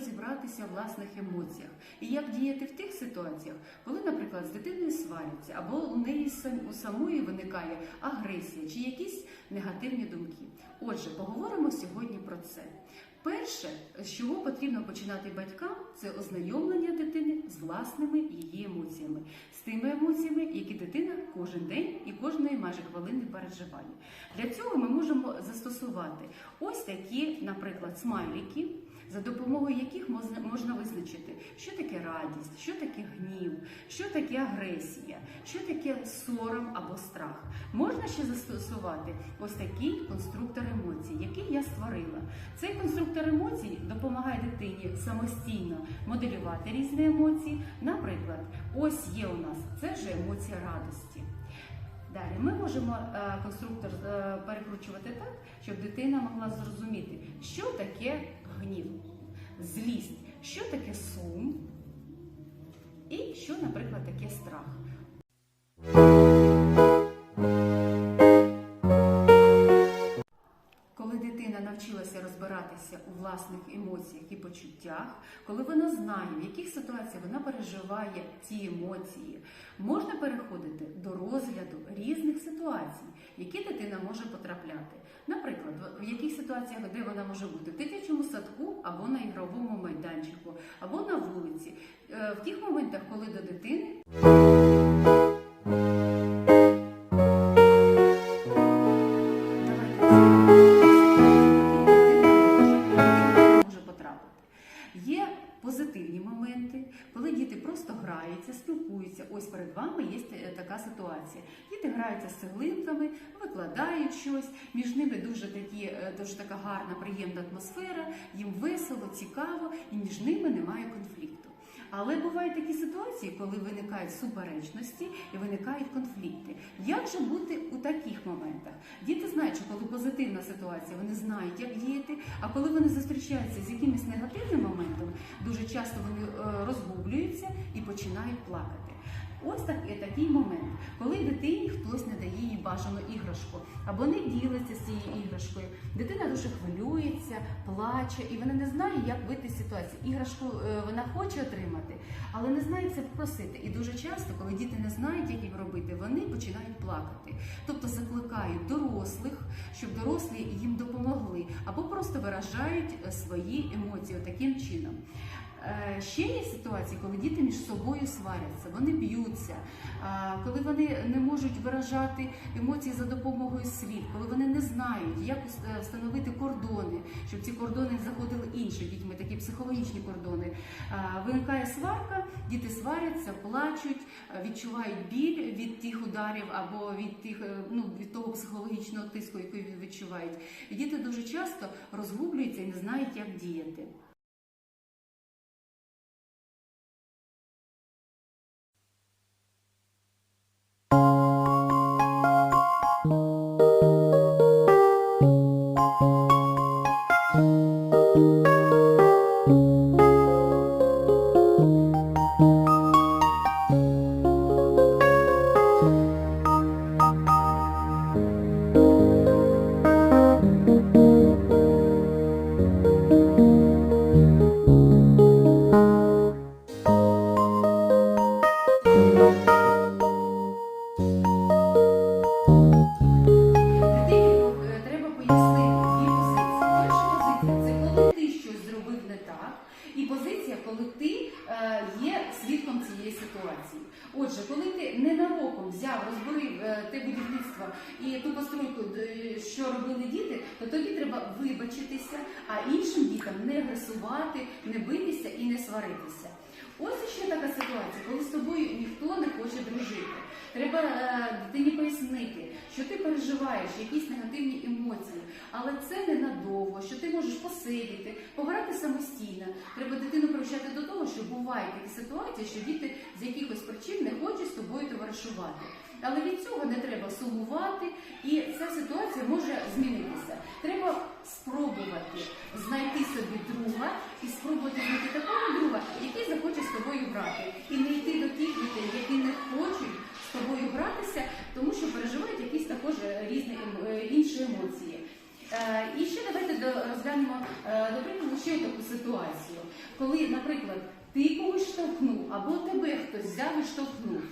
розбиратися у власних емоціях. І як діяти в тих ситуаціях, коли, наприклад, з дитиною сваряться, або у неї у самої виникає агресія чи якісь негативні думки. Отже, поговоримо сьогодні про це. Перше, з чого потрібно починати батькам, це ознайомлення дитини з власними її емоціями, з тими емоціями, які дитина кожен день і кожної майже хвилини переживає. Для цього ми можемо застосувати ось такі, наприклад, смайлики, за допомогою яких можна, визначити, що таке радість, що таке гнів, що таке агресія, що таке сором або страх. Можна ще застосувати ось такий конструктор емоцій, який я створила. Цей конструктор емоцій допомагає дитині самостійно моделювати різні емоції. Наприклад, ось є у нас це вже емоція радості. Далі ми можемо е, конструктор е, перекручувати так, щоб дитина могла зрозуміти, що таке гнів, злість, що таке сум і що, наприклад, таке страх. Навчилася розбиратися у власних емоціях і почуттях, коли вона знає, в яких ситуаціях вона переживає ці емоції, можна переходити до розгляду різних ситуацій, які дитина може потрапляти. Наприклад, в- яких ситуаціях, де вона може бути в дитячому садку або на ігровому майданчику, або на вулиці, Е, в тих моментах, коли до дитини ситуація. Діти граються з цеглинками, викладають щось. Між ними дуже такі, е, дуже така гарна, приємна атмосфера. Їм весело, цікаво, і між ними немає конфлікту. Але бувають такі ситуації, коли виникають суперечності і виникають конфлікти. Як же бути у таких моментах? Діти знають, що коли позитивна ситуація, вони знають, як діяти. А коли вони зустрічаються з якимось негативним моментом, дуже часто вони е, розгублюються і починають плакати. Ось так, такий момент, коли дитині хтось не дає їй бажану іграшку або не ділиться з цією іграшкою. Дитина дуже хвилюється, плаче, і вона не знає, як вийти з ситуації. Іграшку е, вона хоче отримати, але не знає це попросити. І дуже часто, коли діти не знають, як їм робити, вони починають плакати. Тобто закликають дорослих, щоб дорослі їм допомогли, або просто виражають е, свої емоції таким чином. Е, Ще є ситуації, коли діти між собою сваряться, вони б'ються, коли вони не можуть виражати емоції за допомогою слів, коли вони не знають, як ус- встановити кордони, щоб ці кордони заходили іншими дітьми, такі психологічні кордони. Виникає сварка, діти сваряться, плачуть, е, відчувають біль від тих ударів або від тих е, ну від того психологічного тиску, який відчувають. І діти дуже часто розгублюються і не знають, як діяти. І позиція, коли ти е, є свідком цієї ситуації. Отже, коли ти ненароком взяв, розборив е, те будівництво і ту постройку, що робили діти, то тобі треба вибачитися, а іншим дітям не агресувати, не битися і не сваритися. Ось ще така ситуація, коли з тобою ніхто не хоче дружити. Треба е, дитині пояснити, що ти переживаєш якісь негативні емоції, але це ненадовго, що ти можеш посидіти, пограти самостійно. Треба дитину привчати до того, що бувають такі ситуації, що діти з якихось причин не хочуть з тобою товаришувати. Але від цього не треба сумувати, і ця ситуація може змінитися. Треба спробувати знайти собі друга і спробувати знайти такого друга, який захоче з тобою грати, і не йти до тих дітей, які не хочуть з тобою гратися, тому що переживають якісь також різні е, інші емоції. Е, І ще давайте розглянемо е, до прикладу ще таку ситуацію, коли, наприклад, ти когось штовхнув або тебе хтось взяв і штовхнув.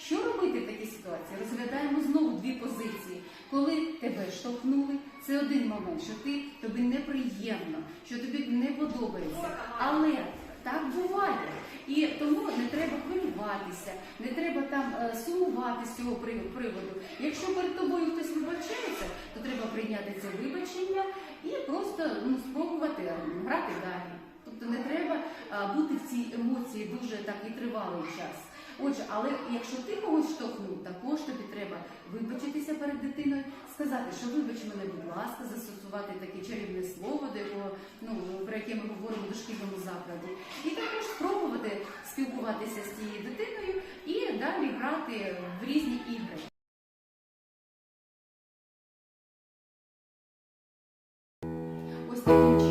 Що робити в такій ситуації? Розглядаємо знову дві позиції. Коли тебе штовхнули, це один момент, що ти тобі неприємно, що тобі не подобається. Але так буває. І тому не треба хвилюватися, не треба там е, сумувати з цього приводу. Якщо перед тобою хтось вибачається, то треба прийняти це вибачення і просто ну, спробувати е, грати далі. Тобто не треба бути в цій емоції дуже так і тривалий час. Отже, але якщо ти когось штовхнув, також тобі треба вибачитися перед дитиною, сказати, що вибач мене, будь ласка, застосувати таке чарівне слово, до ну про яке ми говоримо в дошкільному закладі, і також спробувати спілкуватися з цією дитиною і далі грати в різні ігри. Ось таким